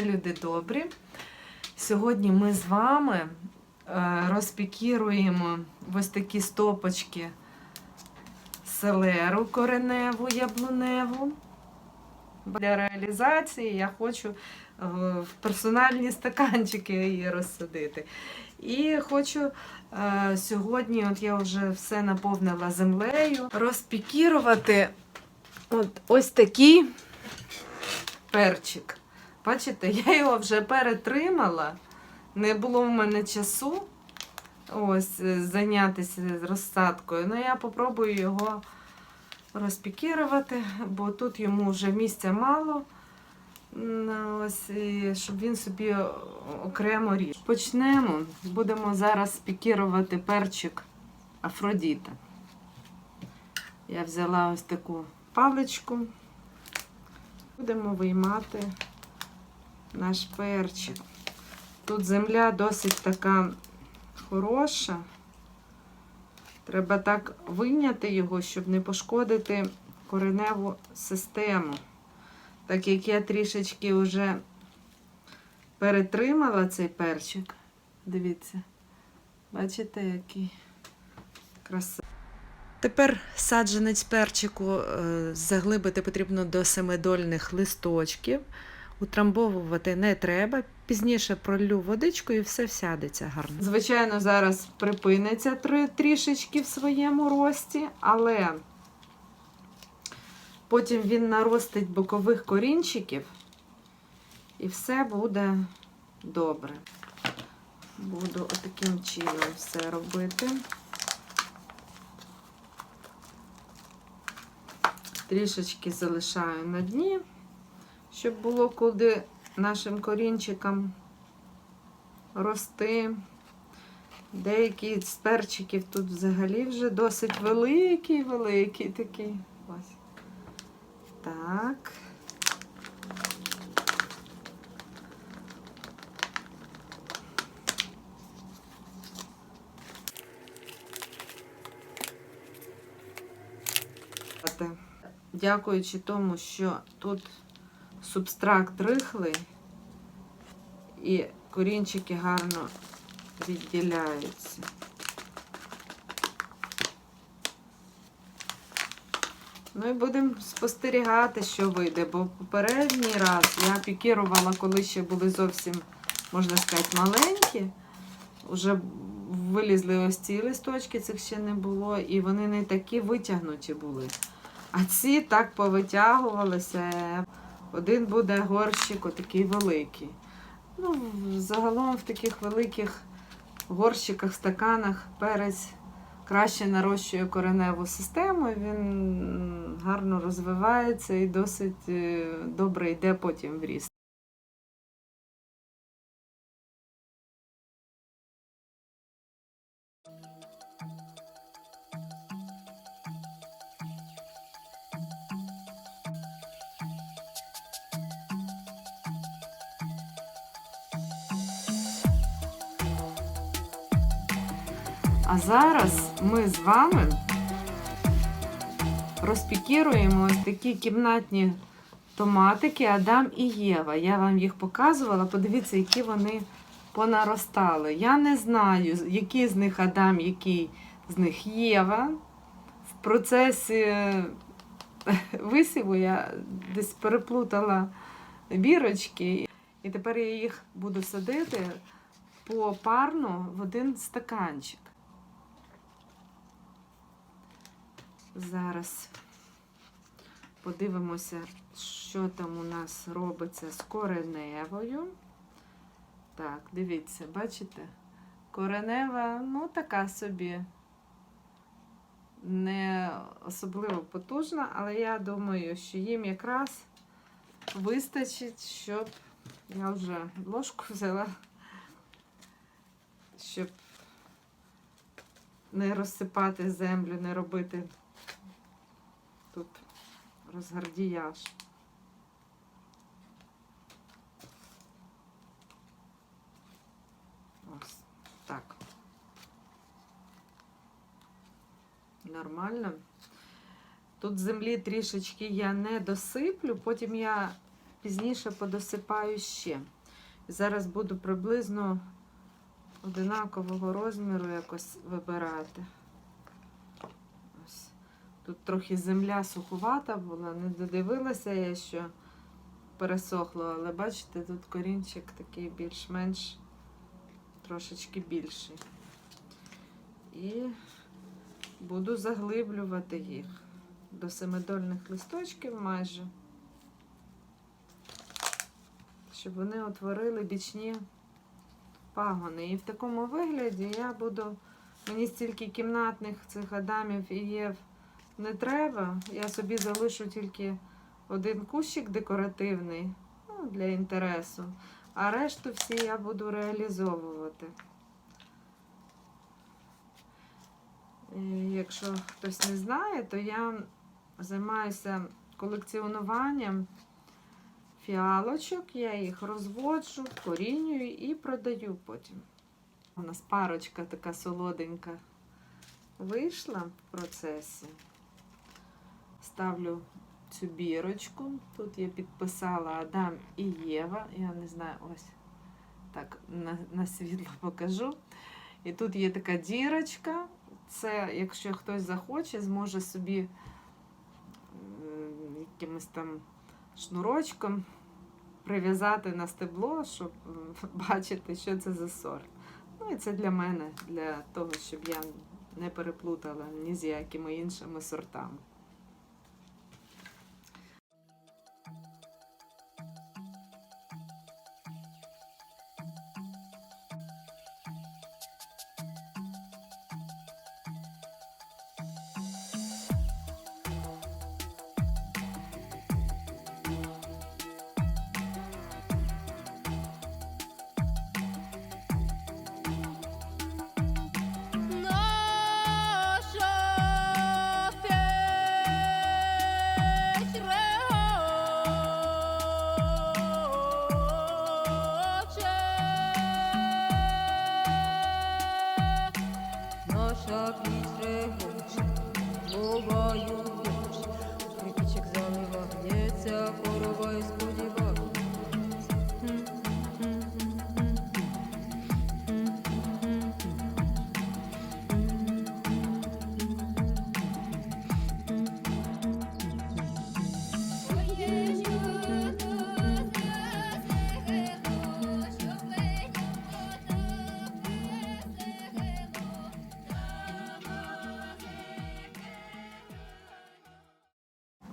люди добрі. Сьогодні ми з вами е, розпікіруємо ось такі стопочки селеру кореневу, яблуневу. Для реалізації я хочу е, в персональні стаканчики її розсадити. І хочу е, сьогодні, от я вже все наповнила землею, розпікірувати от ось такий перчик. Бачите, я його вже перетримала. Не було в мене часу ось е, зайнятися розсадкою. Ну, я попробую його розпікірувати, бо тут йому вже місця мало. Ну, Ось, щоб він собі окремо ріж. Почнемо. Будемо зараз пікірувати перчик Афродіта. Я взяла ось таку паличку. Будемо виймати наш перчик. Тут земля досить така хороша. Треба так вийняти його, щоб не пошкодити кореневу систему. Так як я трішечки вже перетримала цей перчик. Дивіться, бачите, який красивий. Тепер саджанець перчику е, заглибити потрібно до семидольних листочків. Утрамбовувати не треба. Пізніше пролю водичку і все всядеться гарно. Звичайно, зараз припиниться трішечки в своєму рості, але потім він наростить бокових корінчиків і все буде добре. Буду отаким чином все робити. Трішечки залишаю на дні, щоб було куди нашим корінчикам рости. Деякі з перчиків тут взагалі вже досить великий, великий такий. Ось. Так. Дякуючи тому, що тут субстракт рихлий і корінчики гарно відділяються. Ну і будемо спостерігати, що вийде, бо попередній раз я пікірувала, коли ще були зовсім, можна сказати, маленькі. Уже вилізли ось ці листочки, цих ще не було, і вони не такі витягнуті були. А ці так повитягувалися. Один буде горщик отакий великий. Ну, загалом в таких великих горщиках, стаканах перець краще нарощує кореневу систему, він гарно розвивається і досить е, добре йде потім в ріст. А зараз ми з вами розпікіруємо ось такі кімнатні томатики Адам і Єва. Я вам їх показувала. Подивіться, які вони понаростали. Я не знаю, який з них Адам, який з них Єва. В процесі висіву я десь переплутала бірочки. І тепер я їх буду садити попарно в один стаканчик. Зараз подивимося, що там у нас робиться з кореневою. Так, дивіться, бачите? Коренева, ну, така собі не особливо потужна, але я думаю, що їм якраз вистачить, щоб я вже ложку взяла, щоб не розсипати землю, не робити тут розгардіяж. Ось так. Нормально. Тут землі трішечки я не досиплю, потім я пізніше подосипаю ще. Зараз буду приблизно одинакового розміру якось вибирати. Тут трохи земля сухувата була, не додивилася я, що пересохло, але бачите, тут корінчик такий більш-менш трошечки більший. І буду заглиблювати їх до семидольних листочків майже, щоб вони утворили бічні пагони. І в такому вигляді я буду, мені стільки кімнатних цих адамів і єв не треба. Я собі залишу тільки один кущик декоративний ну, для інтересу, а решту всі я буду реалізовувати. І Якщо хтось не знає, то я займаюся колекціонуванням фіалочок, я їх розводжу, корінюю і продаю потім. У нас парочка така солоденька вийшла в процесі. Ставлю цю бірочку. Тут я підписала Адам і Єва. Я не знаю, ось так на, на світло покажу. І тут є така дірочка. Це, якщо хтось захоче, зможе собі якимось там шнурочком прив'язати на стебло, щоб бачити, що це за сорт. Ну і це для мене, для того, щоб я не переплутала ні з якими іншими сортами.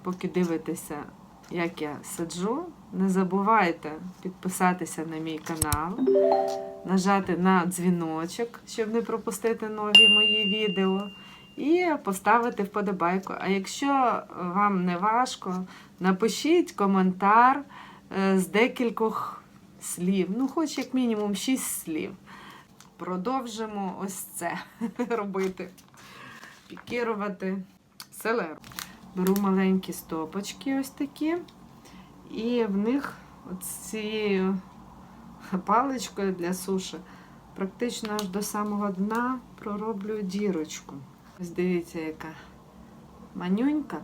Поки дивитеся, як я сиджу, не забувайте підписатися на мій канал, нажати на дзвіночок, щоб не пропустити нові мої відео, і поставити вподобайку. А якщо вам не важко, напишіть коментар е, з декількох слів, ну, хоч як мінімум 6 слів. Продовжимо ось це робити. Пікірувати селеру. Беру маленькі стопочки ось такі, і в них цією паличкою для суші практично аж до самого дна пророблю дірочку. Ось дивіться, яка манюнька.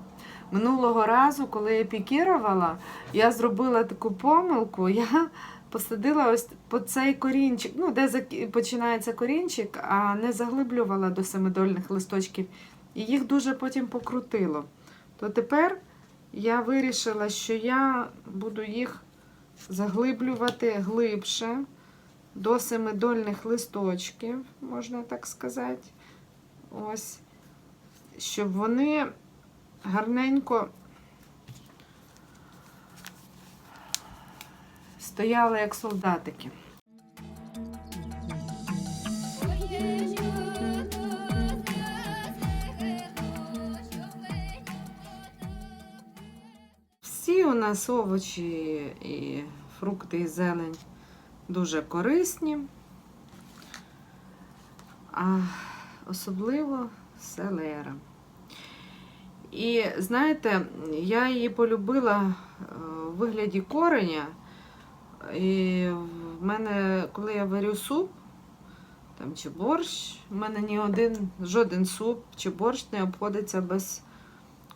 Минулого разу, коли я пікірувала, я зробила таку помилку. Я посадила ось по цей корінчик, ну, де починається корінчик, а не заглиблювала до семидольних листочків. І їх дуже потім покрутило. То тепер я вирішила, що я буду їх заглиблювати глибше до семидольних листочків, можна так сказати. Ось, щоб вони гарненько стояли як солдатики. Всі у нас овочі і фрукти і зелень дуже корисні, а особливо селера. І знаєте, я її полюбила е, в вигляді кореня. І в мене, коли я варю суп там, чи борщ, в мене ні один, жоден суп чи борщ не обходиться без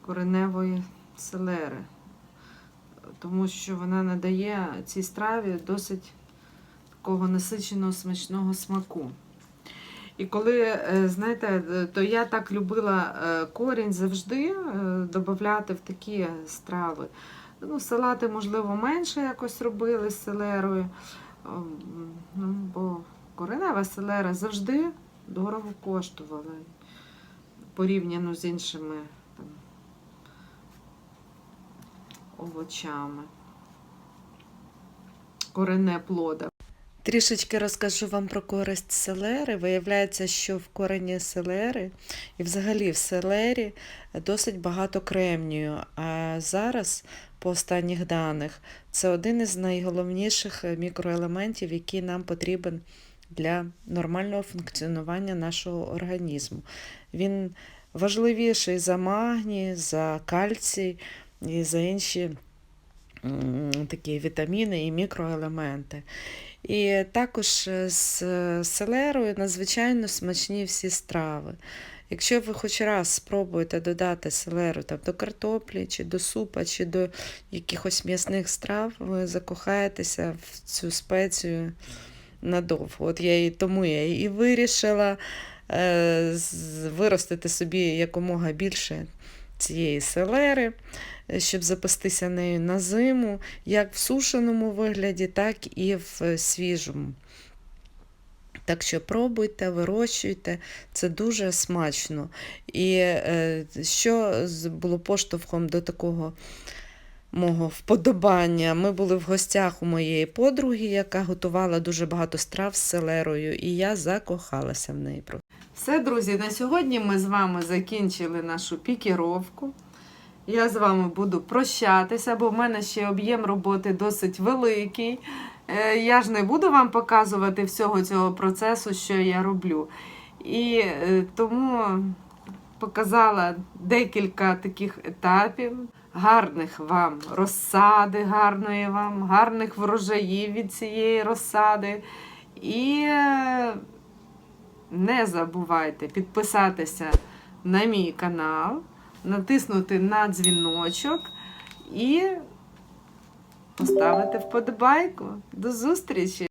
кореневої селери. Тому що вона надає цій страві досить такого насиченого смачного смаку. І коли, е, знаєте, е, то я так любила е, корінь завжди додати в такі страви. Ну, салати, можливо, менше якось робили з селерою. Ну, бо коренева селера завжди дорого коштувала порівняно з іншими там, овочами. Корене плода. Трішечки розкажу вам про користь селери. Виявляється, що в корені селери і взагалі в селері досить багато кремнію. А зараз, по останніх даних, це один із найголовніших мікроелементів, який нам потрібен для нормального функціонування нашого організму. Він важливіший за магній, за кальцій і за інші такі вітаміни і мікроелементи. І також е, з селерою надзвичайно смачні всі страви. Якщо ви хоч раз спробуєте додати селеру там, до картоплі, чи до супа, чи до якихось м'ясних страв, ви закохаєтеся в цю спецію надовго. От я і тому я і вирішила е, виростити собі якомога більше цієї селери, е, щоб запастися нею на зиму, як в сушеному вигляді, так і в свіжому. Так що пробуйте, вирощуйте, це дуже смачно. І е, що було поштовхом до такого мого вподобання? Ми були в гостях у моєї подруги, яка готувала дуже багато страв з селерою, і я закохалася в неї. Все, друзі, на сьогодні ми з вами закінчили нашу пікіровку. Я з вами буду прощатися, бо в мене ще об'єм роботи досить великий. Е, Я ж не буду вам показувати всього цього процесу, що я роблю. І е, тому показала декілька таких етапів. Гарних вам розсади, гарної вам, гарних врожаїв від цієї розсади. І е, не забувайте підписатися на мій канал, натиснути на дзвіночок і поставити вподобайку. До зустрічі!